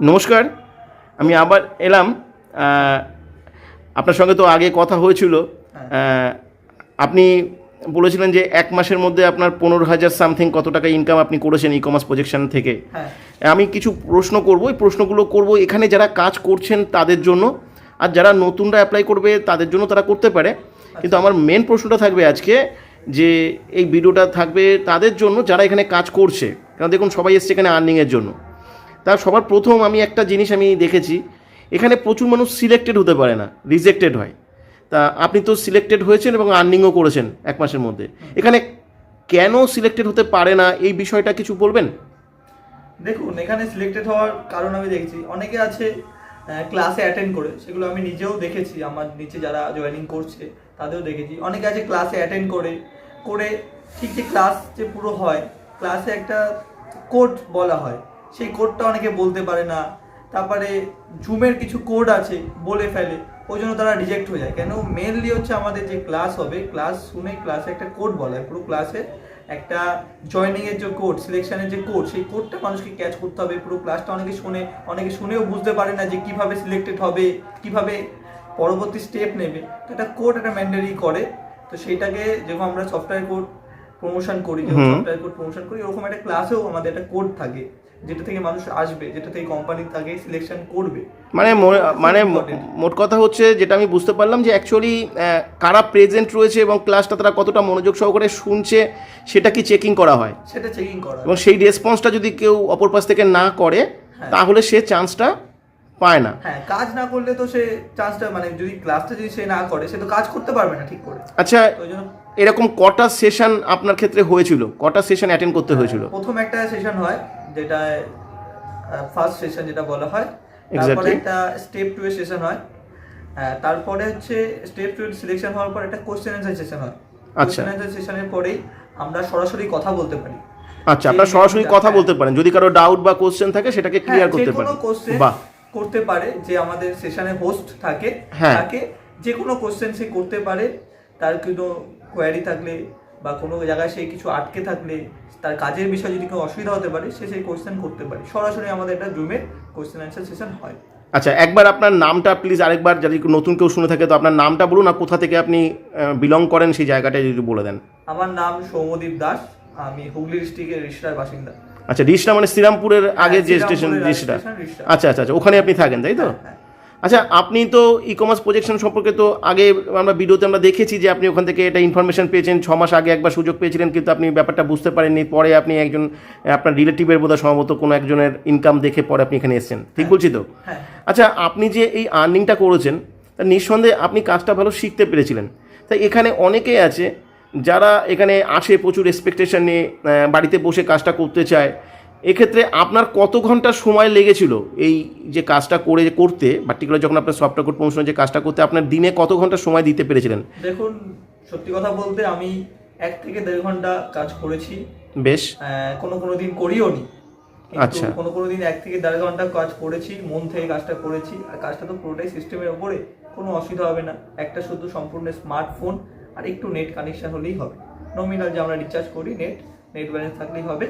নমস্কার আমি আবার এলাম। আপনার সঙ্গে তো আগে কথা হয়েছিল। আপনি বলেছিলেন যে এক মাসের মধ্যে আপনার পনেরো হাজার সামথিং কত টাকা ইনকাম আপনি করেছেন ই কমার্স প্রজেকশন থেকে। হ্যাঁ। আমি কিছু প্রশ্ন করব এই প্রশ্নগুলো করব এখানে যারা কাজ করছেন তাদের জন্য আর যারা নতুনরা অ্যাপ্লাই করবে তাদের জন্য তারা করতে পারে। কিন্তু আমার মেন প্রশ্নটা থাকবে আজকে যে এই ভিডিওটা থাকবে তাদের জন্য যারা এখানে কাজ করছে। কারণ দেখুন সবাই এসছে এখানে আর্নিংয়ের জন্য। তার সবার প্রথম আমি একটা জিনিস আমি দেখেছি, এখানে প্রচুর মানুষ সিলেক্টেড হতে পারে না রিজেক্টেড হয়। তা আপনি তো সিলেক্টেড হয়েছেন এবং আর্নিংও করেছেন এক মাসের মধ্যে। এখানে কেন সিলেক্টেড হতে পারে না, এই বিষয়টা কিছু বলবেন? দেখুন, এখানে সিলেক্টেড হওয়ার কারণ আমি দেখছি। অনেকে আছে ক্লাসে অ্যাটেন্ড করে, সেগুলো আমি নিজেও দেখেছি। আমার নিচে যারা জয়েনিং করছে, তাদেরও দেখেছি। অনেকে আছে ক্লাসে অ্যাটেন্ড করে করে ঠিক যে ক্লাস যে পুরো হয় ক্লাসে একটা কোড বলা হয়। সেই কোডটা অনেকে বলতে পারে না। তারপরে জুমের কিছু কোড আছে বলে ফেলে। ওই জন্য তারা রিজেক্ট হয়ে যায়। কেন? মেনলি হচ্ছে আমাদের যে ক্লাস হবে ক্লাস শুনে ক্লাসে একটা কোড বলা হয়। পুরো ক্লাসে একটা জয়নিং এর যে কোড সিলেকশনের যে কোড সেই কোডটা মানুষকে ক্যাচ করতে হবে। পুরো ক্লাসটা অনেকে শুনে অনেকে শুনেও বুঝতে পারে না যে কীভাবে সিলেক্টেড হবে কীভাবে পরবর্তী স্টেপ নেবে। তো একটা কোড একটা ম্যান্ডেরি করে। তো সেইটাকে যখন আমরা সফটওয়্যার কোড প্রমোশন করি যখন সফটওয়্যার কোড প্রমোশন করি ওরকম একটা ক্লাসেও আমাদের একটা কোড থাকে। যেটা থেকে মানুষ আসবে যেটা থেকে কোম্পানি তাকে সিলেকশন করবে। মানে মানে মোট কথা হচ্ছে যেটা আমি বুঝতে পারলাম যে অ্যাকচুয়ালি কারা প্রেজেন্ট রয়েছে এবং ক্লাসটা তারা কতটা মনোযোগ সহকারে শুনছে সেটা কি চেকিং করা হয়? সেটা চেকিং করা এবং সেই রেসপন্সটা যদি কেউ অপর পাশ থেকে না করে হ্যাঁ। তাহলে সে চান্সটা পায় না। হ্যাঁ কাজ না করলে তো সে চান্সটা মানে যদি ক্লাসটা যদি সে না করে সে তো কাজ করতে পারবে না ঠিক করে। আচ্ছা এরকম কটা সেশন আপনার ক্ষেত্রে হয়েছিল? কটা সেশন অ্যাটেন্ড করতে হয়েছিল? প্রথম একটা সেশন হয় যেটা ফার্স্ট সেশন যেটা বলা হয় তারপরে একটা স্টেপ টু এর সেশন হয়। তারপরে হচ্ছে স্টেপ টু সিলেকশন হওয়ার পর একটা কোশ্চেন অ্যান্সার সেশন হয়। কোশ্চেন অ্যান্সার সেশনের পরেই আমরা সরাসরি কথা বলতে পারি। আচ্ছা আপনারা সরাসরি কথা হ্যাঁ। বলতে পারেন। যদি কারও ডাউট বা কোশ্চেন থাকে সেটাকে ক্লিয়ার করতে যে কোনো পারেন। কোশ্চেন বাহ। করতে পারে যে আমাদের সেশনে হোস্ট থাকে হ্যাঁ। তাকে যে কোনো কোশ্চেন সে করতে পারে। তার কোনো কোয়ারি থাকলে বা কোনো জায়গায় সে কিছু আটকে থাকলে তার কাজের বিষয়ে যদি কোনো অসুবিধা হতে পারে সে সেই কোশ্চেন করতে পারে। সরাসরি আমাদের একটা জুমে কোশ্চেন অ্যান্সার সেশন হয়। আচ্ছা একবার আপনার নামটা প্লিজ আরেকবার যদি নতুন কেউ শুনে থাকে তো আপনার নামটা বলুন আর কোথা থেকে আপনি বিলং করেন সেই জায়গাটা যদি বলে দেন। আমার নাম সৌমদীপ দাস আমি হুগলি ডিস্ট্রিক্টের রিসরার বাসিন্দা। আচ্ছা রিসটা মানে শ্রীরামপুরের আগে যে স্টেশন রিসরা। আচ্ছা আচ্ছা আচ্ছা ওখানে আপনি থাকেন তাই তো? হ্যাঁ। আচ্ছা আপনি তো ই কমার্স প্রজেকশন সম্পর্কে তো আগে আমরা ভিডিওতে আমরা দেখেছি যে আপনি ওখান থেকে এটা ইনফরমেশন পেয়েছেন ছ মাস আগে একবার সুযোগ পেয়েছিলেন কিন্তু আপনি ব্যাপারটা বুঝতে পারেননি। পরে আপনি একজন আপনার রিলেটিভের বোধহয় সম্ভবত কোনো একজনের ইনকাম দেখে পরে আপনি এখানে এসেছেন। ঠিক বলছি তো? হ্যাঁ। আচ্ছা আপনি যে এই আর্নিংটা করেছেন তা নিঃসন্দেহে আপনি কাজটা ভালো শিখতে পেরেছিলেন। তাই এখানে অনেকেই আছে যারা এখানে আসে প্রচুর এক্সপেকটেশন নিয়ে বাড়িতে বসে কাজটা করতে চায়। এক্ষেত্রে আপনার কত ঘণ্টা সময় লেগেছিল এই যে কাজটা করে করতে? পার্টিকুলার যখন আপনার সফটওয়্যার কোড প্রমোশনের যে কাজটা করতে আপনার দিনে কত ঘণ্টা সময় দিতে পেরেছিলেন? দেখুন সত্যি কথা বলতে আমি এক থেকে দেড় ঘণ্টা কাজ করেছি। বেশ। কোনো কোনো দিন করিও নি। আচ্ছা। কোনো কোনো দিন এক থেকে দেড় ঘণ্টা কাজ করেছি মন থেকে কাজটা করেছি। আর কাজটা তো পুরোটাই সিস্টেমের ওপরে কোনো অসুবিধা হবে না। একটা শুধু সম্পূর্ণ স্মার্টফোন আর একটু নেট কানেকশন হলেই হবে। নমিনাল যে আমরা রিচার্জ করি নেট নেট ব্যালেন্স থাকলেই হবে।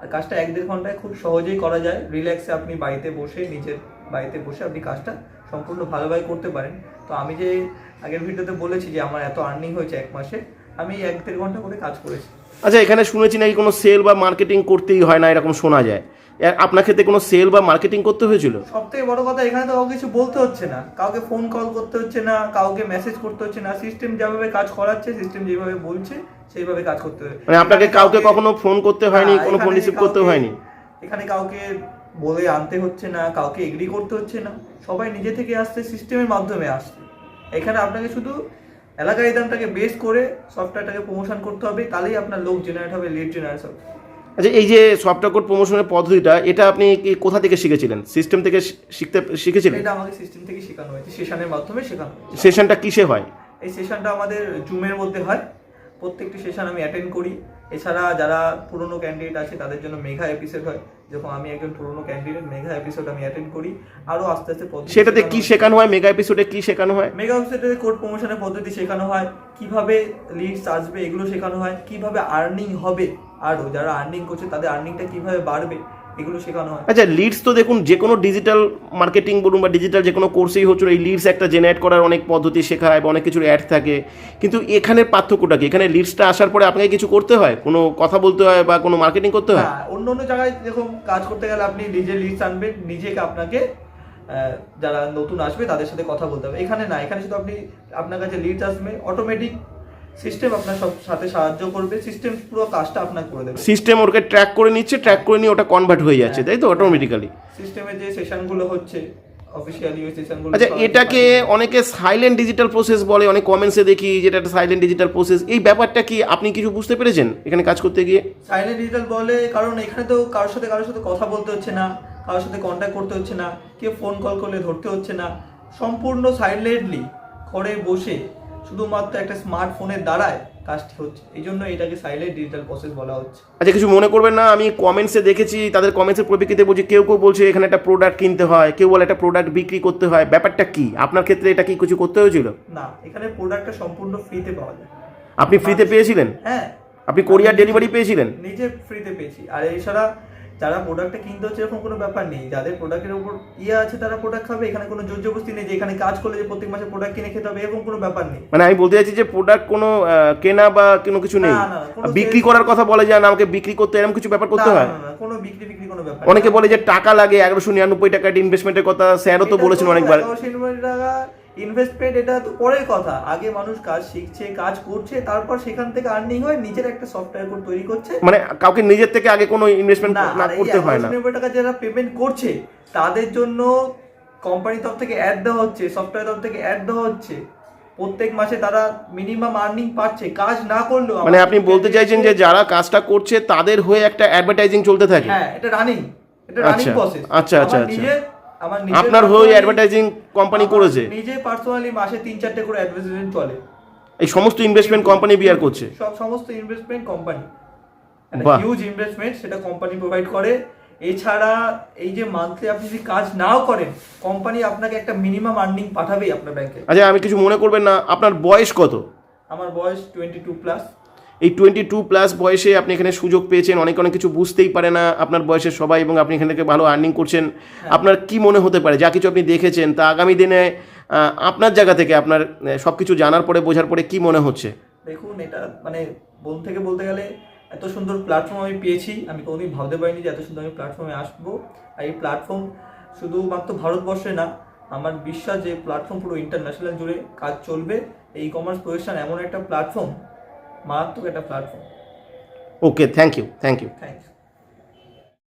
আর কাজটা এক দেড় ঘন্টায় খুব সহজেই করা যায়। রিল্যাক্সে আপনি বাড়িতে বসে, নিজের বাড়িতে বসে আপনি কাজটা সম্পূর্ণ ভালোভাবে করতে পারেন। তো আমি যে আগের ভিডিওতে বলেছি যে আমার এত আর্নিং হয়েছে এক মাসে, আমি এক দেড় ঘণ্টা করে কাজ করেছি। আচ্ছা এখানে শুনেছি নাকি কোনো সেল বা মার্কেটিং করতেই হয় না এরকম শোনা যায়। আপনার ক্ষেত্রে কোনো সেল বা মার্কেটিং করতে হয়েছিল? সব থেকে বড় কথা এখানে তো কাউকে কিছু বলতে হচ্ছে না। কাউকে ফোন কল করতে হচ্ছে না কাউকে মেসেজ করতে হচ্ছে না। সিস্টেম যেভাবে কাজ করাচ্ছে সিস্টেম যেভাবে বলছে সেইভাবে কাজ করতে হবে মানে আপনাকে কাউকে কখনো ফোন করতে হয়নি হ্যাঁ, কোনো ফোন রিসিভ করতে হয়নি? এখানে কাউকে বলে আনতে হচ্ছে না কাউকে এগ্রি করতে হচ্ছে না। সবাই নিজে থেকে আসছে সিস্টেমের মাধ্যমে আসছে। এখানে আপনাকে শুধু এলাকার দামটাকে বেস করে সফটওয়্যারটাকে প্রমোশন করতে হবে তাহলেই আপনার লোক জেনারেট হবে লিড জেনারেট হবে। আচ্ছা এই যে সফটওয়্যার কোড প্রমোশনের পদ্ধতিটা এটা আপনি কি কোথা থেকে শিখেছিলেন? সিস্টেম থেকে শিখতে শিখেছিলেন? এটা আমাকে সিস্টেম থেকে শেখানো হয়েছে সেশনের মাধ্যমে শেখানো সেশনটা কিসে হয়? এই সেশনটা আমাদের জুমের মধ্যে হয়। প্রত্যেকটি সেশন আমি অ্যাটেন্ড করি। এছাড়া যারা পুরনো ক্যান্ডিডেট আছে তাদের জন্য মেঘা এপিসোড হয়। যখন আমি একজন পুরনো ক্যান্ডিডেট মেঘা এপিসোড আমি অ্যাটেন্ড করি। আরও আস্তে আস্তে সেটাতে কি শেখানো হয়? মেঘা এপিসোডে কি শেখানো হয়? মেঘা এপিসোডে কোড প্রমোশনের পদ্ধতি শেখানো হয়। কীভাবে লিডস আসবে এগুলো শেখানো হয়। কীভাবে আর্নিং হবে? আরও যারা আর্নিং করছে তাদের আর্নিংটা কীভাবে বাড়বে? এগুলো শেখানো হয়। আচ্ছা লিডস তো দেখুন যে কোনো ডিজিটাল মার্কেটিং বলুন বা ডিজিটাল যে কোনো কোর্সেই হচ্ছে এই লিডস একটা জেনারেট করার অনেক পদ্ধতি শেখায় বা অনেক কিছুর অ্যাড থাকে। কিন্তু এখানে পার্থক্যটা কি? এখানে লিডসটা আসার পরে আপনাকে কিছু করতে হয়? কোনো কথা বলতে হয় বা কোনো মার্কেটিং করতে হয়? হ্যাঁ অন্য অন্য জায়গায় দেখুন কাজ করতে গেলে আপনি নিজে লিস্ট আনবেন নিজেকে আপনাকে যারা নতুন আসবে তাদের সাথে কথা বলতে হবে। এখানে না এখানে শুধু আপনি আপনার কাছে লিডস আসবে অটোমেটিক সিস্টেম আপনার সব সাথে সাহায্য করবে। সিস্টেম পুরো কাজটা আপনার করে দেবে। সিস্টেম ওকে ট্র্যাক করে নিচ্ছে ট্র্যাক করে নিয়ে ওটা কনভার্ট হয়ে যাচ্ছে তাই তো অটোমেটিক্যালি সিস্টেমে যে সেশনগুলো হচ্ছে অফিসিয়ালি ওই সেশনগুলো আচ্ছা এটাকে অনেকে সাইলেন্ট ডিজিটাল প্রসেস বলে অনেক কমেন্টসে দেখি যেটা একটা সাইলেন্ট ডিজিটাল প্রসেস এই ব্যাপারটা কি আপনি কিছু বুঝতে পেরেছেন এখানে কাজ করতে গিয়ে? সাইলেন্ট ডিজিটাল বলে কারণ এখানে তো কারোর সাথে কারোর সাথে কথা বলতে হচ্ছে না কারোর সাথে কন্ট্যাক্ট করতে হচ্ছে না কেউ ফোন কল করলে ধরতে হচ্ছে না। সম্পূর্ণ সাইলেন্টলি ঘরে বসে শুধুমাত্র একটা স্মার্টফোনের দ্বারায় কাজটি হচ্ছে। এই জন্য এটাকে সাইলেন্ট ডিজিটাল প্রসেস বলা হচ্ছে। আচ্ছা কিছু মনে করবেন না? আমি কমেন্টসে দেখেছি তাদের কমেন্টসের পরিপ্রেক্ষিতে বলছি কেউ কেউ বলছে এখানে একটা প্রোডাক্ট কিনতে হয় কেউ বলে একটা প্রোডাক্ট বিক্রি করতে হয়। ব্যাপারটা কি? আপনার ক্ষেত্রে এটা কি কিছু করতে হয়েছিল? না এখানে প্রোডাক্টটা সম্পূর্ণ ফ্রিতে পাওয়া যায়। আপনি ফ্রিতে পেয়েছিলেন? হ্যাঁ। আপনি কোরিয়ার ডেলিভারি পেয়েছিলেন? নিজে ফ্রিতে পেয়েছি। আর এছাড়া যারা প্রোডাক্টটা কিনতে হচ্ছে এরকম কোনো ব্যাপার নেই। যাদের প্রোডাক্টের উপর ইয়ে আছে তারা প্রোডাক্ট খাবে এখানে কোনো জোর জবস্তি নেই যে এখানে কাজ করলে যে প্রত্যেক মাসে প্রোডাক্ট কিনে খেতে হবে এরকম কোনো ব্যাপার নেই। মানে আমি বলতে চাইছি যে প্রোডাক্ট কোনো কেনা বা কোনো কিছু নেই। বিক্রি করার কথা বলে যায় না আমাকে বিক্রি করতে এরকম কিছু ব্যাপার করতে হয়? কোনো বিক্রি বিক্রি কোনো ব্যাপার অনেকে বলে যে টাকা লাগে এগারোশো নিরানব্বই টাকা ইনভেস্টমেন্টের কথা স্যারও তো বলেছেন অনেকবার। টাকা ইনভেস্টমেন্ট এটা তো পরের কথা। আগে মানুষ কাজ শিখছে কাজ করছে তারপর সেখান থেকে আর্নিং হয় নিজের একটা সফটওয়্যার কোড তৈরি করছে। মানে কাউকে নিজের থেকে আগে কোনো ইনভেস্টমেন্ট না করতে হয় না। 190 টাকা যারা পেমেন্ট করছে তাদের জন্য কোম্পানি তরফ থেকে অ্যাড দেওয়া হচ্ছে সফটওয়্যার তরফ থেকে অ্যাড দেওয়া হচ্ছে। প্রত্যেক মাসে তারা মিনিমাম আর্নিং পাচ্ছে। কাজ না করলেও মানে আপনি বলতে চাইছেন যে যারা কাজটা করছে তাদের হয়ে একটা অ্যাডভার্টাইজিং চলতে থাকে? হ্যাঁ এটা রানিং এটা রানিং আচ্ছা, প্রসেস আচ্ছা, আচ্ছা, আচ্ছা। আমার আপনার হয়ে অ্যাডভার্টাইজিং কোম্পানি করেছে? নিজে পার্সোনালি মাসে তিন চারটে করে অ্যাডভার্টাইজমেন্ট চলে। এই সমস্ত ইনভেস্টমেন্ট কোম্পানি বিয়ার করছে? সব সমস্ত ইনভেস্টমেন্ট কোম্পানি। হিউজ ইনভেস্টমেন্ট সেটা কোম্পানি প্রোভাইড করে। এছাড়া এই যে মান্থলি আপনি যদি কাজ নাও করেন কোম্পানি আপনাকে একটা মিনিমাম আর্নিং পাঠাবেই আপনার ব্যাংকে আচ্ছা আমি কিছু মনে করবেন না। আপনার বয়স কত? আমার বয়স টোয়েন্টি টু প্লাস এই টোয়েন্টি টু প্লাস বয়সে আপনি এখানে সুযোগ পেয়েছেন অনেক অনেক কিছু বুঝতেই পারে না আপনার বয়সের সবাই এবং আপনি এখান থেকে ভালো আর্নিং করছেন। আপনার কি মনে হতে পারে? যা কিছু আপনি দেখেছেন তা আগামী দিনে আপনার জায়গা থেকে আপনার সব কিছু জানার পরে বোঝার পরে কি মনে হচ্ছে? দেখুন এটা মানে বল থেকে বলতে গেলে এত সুন্দর প্ল্যাটফর্ম আমি পেয়েছি। আমি কোনোদিন ভাবতে পারিনি যে এত সুন্দর আমি প্ল্যাটফর্মে আসব। আর এই প্ল্যাটফর্ম শুধুমাত্র ভারতবর্ষে না আমার বিশ্বাস যে প্ল্যাটফর্ম পুরো ইন্টারন্যাশনাল জুড়ে কাজ চলবে। এই কমার্স প্রতিষ্ঠান এমন একটা প্ল্যাটফর্ম মারাত্মক একটা platform okay thank you thank you thank you